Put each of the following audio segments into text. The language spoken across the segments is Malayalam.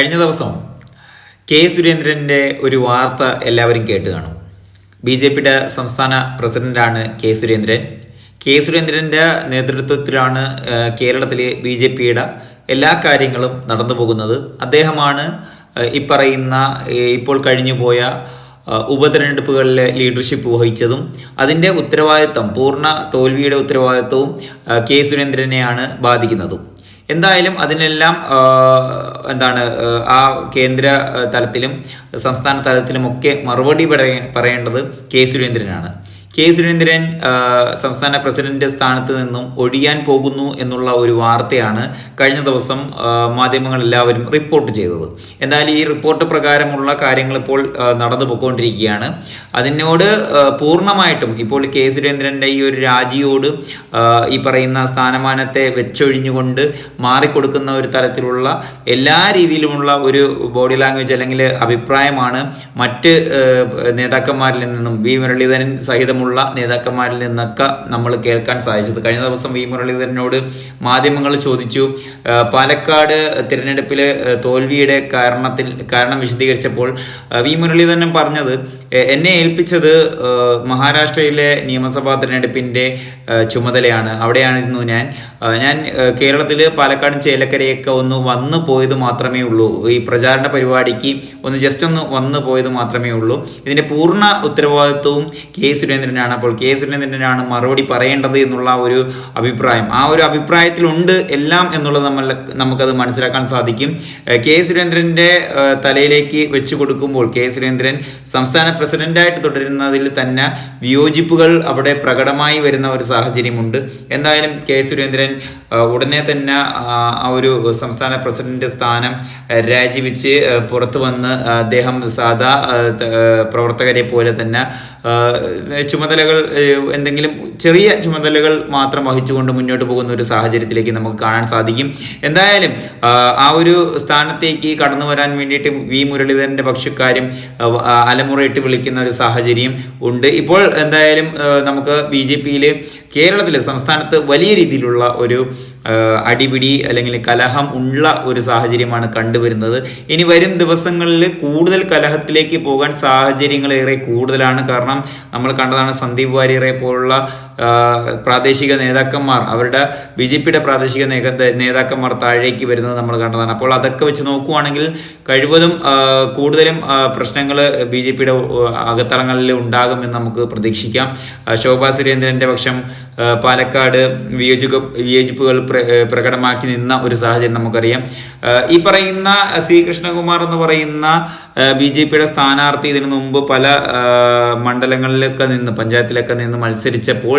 കഴിഞ്ഞ ദിവസം കെ സുരേന്ദ്രന്റെ ഒരു വാർത്ത എല്ലാവരും കേട്ട് കാണും. ബി ജെ പിയുടെ സംസ്ഥാന പ്രസിഡന്റാണ് കെ സുരേന്ദ്രൻ. കെ സുരേന്ദ്രന്റെ നേതൃത്വത്തിലാണ് കേരളത്തിലെ ബി ജെ പിയുടെ എല്ലാ കാര്യങ്ങളും നടന്നു പോകുന്നത്. അദ്ദേഹമാണ് ഏഹ്, ഈ പറയുന്ന ഏഹ്, ഇപ്പോൾ കഴിഞ്ഞു പോയ ഏഹ്, ഉപതെരഞ്ഞെടുപ്പുകളിലെ ലീഡർഷിപ്പ് വഹിച്ചതും അതിന്റെ ഉത്തരവാദിത്തം പൂർണ തോൽവിയുടെ ഉത്തരവാദിത്തവും കെ സുരേന്ദ്രനെയാണ് ബാധിക്കുന്നതും. എന്തായാലും അതിനെല്ലാം എന്താണ് ആ, കേന്ദ്ര തലത്തിലും സംസ്ഥാന തലത്തിലുമൊക്കെ മറുപടി പറയ പറയേണ്ടത് കെ സുരേന്ദ്രനാണ്. കെ സുരേന്ദ്രൻ സംസ്ഥാന പ്രസിഡന്റ് സ്ഥാനത്ത് നിന്നും ഒഴിയാൻ പോകുന്നു എന്നുള്ള ഒരു വാർത്തയാണ് കഴിഞ്ഞ ദിവസം മാധ്യമങ്ങൾ എല്ലാവരും റിപ്പോർട്ട് ചെയ്തത്. എന്നാൽ ഈ റിപ്പോർട്ട് പ്രകാരമുള്ള കാര്യങ്ങൾ ഇപ്പോൾ നടന്നു പോയിക്കൊണ്ടിരിക്കുകയാണ്. അതിനോട് പൂർണമായിട്ടും ഇപ്പോൾ കെ സുരേന്ദ്രന്റെ ഈ ഒരു രാജിയോട് ഈ പറയുന്ന സ്ഥാനമാനത്തെ വെച്ചൊഴിഞ്ഞുകൊണ്ട് മാറിക്കൊടുക്കുന്ന ഒരു തരത്തിലുള്ള എല്ലാ രീതിയിലുമുള്ള ഒരു ബോഡി ലാംഗ്വേജ് അല്ലെങ്കിൽ അഭിപ്രായമാണ് മറ്റ് നേതാക്കന്മാരിൽ നിന്നും വി മുരളീധരൻ സഹിതമുള്ള നേതാക്കന്മാരിൽ നിന്നൊക്കെ നമ്മൾ കേൾക്കാൻ സാധിച്ചത്. കഴിഞ്ഞ ദിവസം വി മുരളീധരനോട് മാധ്യമങ്ങൾ ചോദിച്ചു പാലക്കാട് തിരഞ്ഞെടുപ്പിൽ തോൽവിയുടെ കാരണത്തിൽ കാരണം വിശദീകരിച്ചപ്പോൾ വി മുരളീധരൻ പറഞ്ഞത് "എ- എന്നെ ഏൽപ്പിച്ചത് മഹാരാഷ്ട്രയിലെ നിയമസഭാ തിരഞ്ഞെടുപ്പിന്റെ ചുമതലയാണ്. അവിടെയായിരുന്നു ഞാൻ. ഞാൻ കേരളത്തിൽ പാലക്കാട് ചേലക്കരയൊക്കെ ഒന്ന് വന്നു പോയത് മാത്രമേ ഉള്ളൂ. ഈ പ്രചാരണ പരിപാടിക്ക് ഒന്ന് ജസ്റ്റ് ഒന്ന് വന്നു പോയത് മാത്രമേ ഉള്ളൂ. ഇതിന്റെ പൂർണ ഉത്തരവാദിത്വവും കെ സുരേന്ദ്രനാണ് അപ്പോൾ കെ സുരേന്ദ്രനാണ് മറുപടി പറയേണ്ടത് എന്നുള്ള ഒരു അഭിപ്രായം. ആ ഒരു അഭിപ്രായത്തിലുണ്ട് എല്ലാം എന്നുള്ളത് നമ്മൾ നമുക്കത് മനസ്സിലാക്കാൻ സാധിക്കും. കെ സുരേന്ദ്രന്റെ തലയിലേക്ക് വെച്ചു കൊടുക്കുമ്പോൾ കെ സുരേന്ദ്രൻ സംസ്ഥാന പ്രസിഡന്റായിട്ട് തുടരുന്നതിൽ തന്നെ വിയോജിപ്പുകൾ അവിടെ പ്രകടമായി വരുന്ന ഒരു സാഹചര്യമുണ്ട്. എന്തായാലും കെ സുരേന്ദ്രൻ ഉടനെ തന്നെ ആ ഒരു സംസ്ഥാന പ്രസിഡന്റ് സ്ഥാനം രാജിവെച്ച് പുറത്തു വന്ന് അദ്ദേഹം സാധാ പ്രവർത്തകരെ പോലെ തന്നെ ചുമതലകൾ എന്തെങ്കിലും ചെറിയ ചുമതലകൾ മാത്രം വഹിച്ചുകൊണ്ട് മുന്നോട്ട് പോകുന്ന ഒരു സാഹചര്യത്തിലേക്ക് നമുക്ക് കാണാൻ സാധിക്കും. എന്തായാലും ആ ഒരു സ്ഥാനത്തേക്ക് കടന്നു വരാൻ വേണ്ടിയിട്ട് വി മുരളീധരന്റെ പക്ഷക്കാരും അലമുറയിട്ട് വിളിക്കുന്ന ഒരു സാഹചര്യം ഉണ്ട്. ഇപ്പോൾ എന്തായാലും നമുക്ക് ബി ജെ പിയിൽ കേരളത്തിൽ സംസ്ഥാനത്ത് വലിയ രീതിയിലുള്ള ഒരു അടിപിടി അല്ലെങ്കിൽ കലഹം ഉള്ള ഒരു സാഹചര്യമാണ് കണ്ടുവരുന്നത്. ഇനി വരും ദിവസങ്ങളിൽ കൂടുതൽ കലഹത്തിലേക്ക് പോകാൻ സാഹചര്യങ്ങൾ ഏറെ കൂടുതലാണ്. കാരണം നമ്മൾ കണ്ടതാണ് സന്ദീപ് വാര്യറെ പോലുള്ള പ്രാദേശിക നേതാക്കന്മാർ അവരുടെ ബി ജെ പിയുടെ പ്രാദേശിക നേതാക്കന്മാർ താഴേക്ക് വരുന്നത് നമ്മൾ കണ്ടതാണ്. അപ്പോൾ അതൊക്കെ വെച്ച് നോക്കുവാണെങ്കിൽ കഴിവതും കൂടുതലും പ്രശ്നങ്ങൾ ബി ജെ പിയുടെ അകത്തളങ്ങളിൽ ഉണ്ടാകുമെന്ന് നമുക്ക് പ്രതീക്ഷിക്കാം. ശോഭാ സുരേന്ദ്രന്റെ പക്ഷം പാലക്കാട് വിയോജിക വിയോജിപ്പുകൾ പ്രകടമാക്കി നിന്ന ഒരു സാഹചര്യം നമുക്കറിയാം. ഈ പറയുന്ന സി കൃഷ്ണകുമാർ എന്ന് പറയുന്ന ബി ജെ പിയുടെ സ്ഥാനാർത്ഥി ഇതിനു മുമ്പ് പല മണ്ഡലങ്ങളിലൊക്കെ നിന്ന് പഞ്ചായത്തിലൊക്കെ നിന്ന് മത്സരിച്ചപ്പോൾ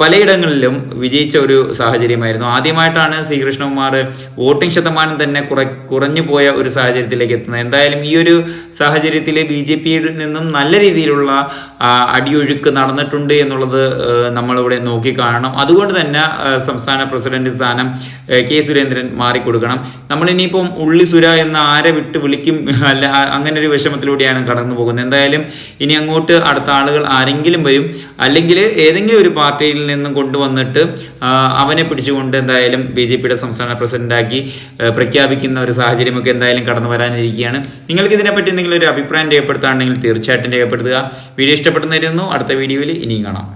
പലയിടങ്ങളിലും വിജയിച്ച ഒരു സാഹചര്യമായിരുന്നു. ആദ്യമായിട്ടാണ് ശ്രീകൃഷ്ണകുമാർ കൃഷ്ണകുമാർ വോട്ടിംഗ് ശതമാനം തന്നെ കുറ കുറഞ്ഞു പോയ ഒരു സാഹചര്യത്തിലേക്ക് എത്തുന്നത്. എന്തായാലും ഈ ഒരു സാഹചര്യത്തിൽ ബി ജെ പിയിൽ നിന്നും നല്ല രീതിയിലുള്ള അടിയൊഴുക്ക് നടന്നിട്ടുണ്ട് എന്നുള്ളത് നമ്മളിവിടെ നോക്കി കാണണം അതുകൊണ്ട് തന്നെ സംസ്ഥാന പ്രസിഡന്റ് സ്ഥാനം കെ സുരേന്ദ്രൻ മാറിക്കൊടുക്കണം. നമ്മൾ ഇനിയിപ്പം ഉള്ളി സുര എന്ന ആരെ വിട്ട് വിളിക്കും അല്ല അങ്ങനെ ഒരു വിഷമത്തിലൂടെയാണ് കടന്നു പോകുന്നത് എന്തായാലും ഇനി അങ്ങോട്ട് അടുത്ത ആളുകൾ ആരെങ്കിലും വരും അല്ലെങ്കിൽ ഏതെങ്കിലും ഒരു പാർട്ടിയിൽ നിന്നും കൊണ്ടുവന്നിട്ട് അവനെ പിടിച്ചുകൊണ്ട് എന്തായാലും ബി ജെ പിയുടെ സംസ്ഥാന പ്രസിഡന്റാക്കി പ്രഖ്യാപിക്കുന്ന ഒരു സാഹചര്യമൊക്കെ എന്തായാലും കടന്നു വരാനിരിക്കുകയാണ്. നിങ്ങൾക്ക് ഇതിനെപ്പറ്റി എന്തെങ്കിലും ഒരു അഭിപ്രായം രേഖപ്പെടുത്താണെങ്കിൽ തീർച്ചയായിട്ടും രേഖപ്പെടുത്തുക. വീഡിയോ ഇഷ്ടപ്പെടുന്നതായിരുന്നു അടുത്ത വീഡിയോയിൽ ഇനിയും കാണാം.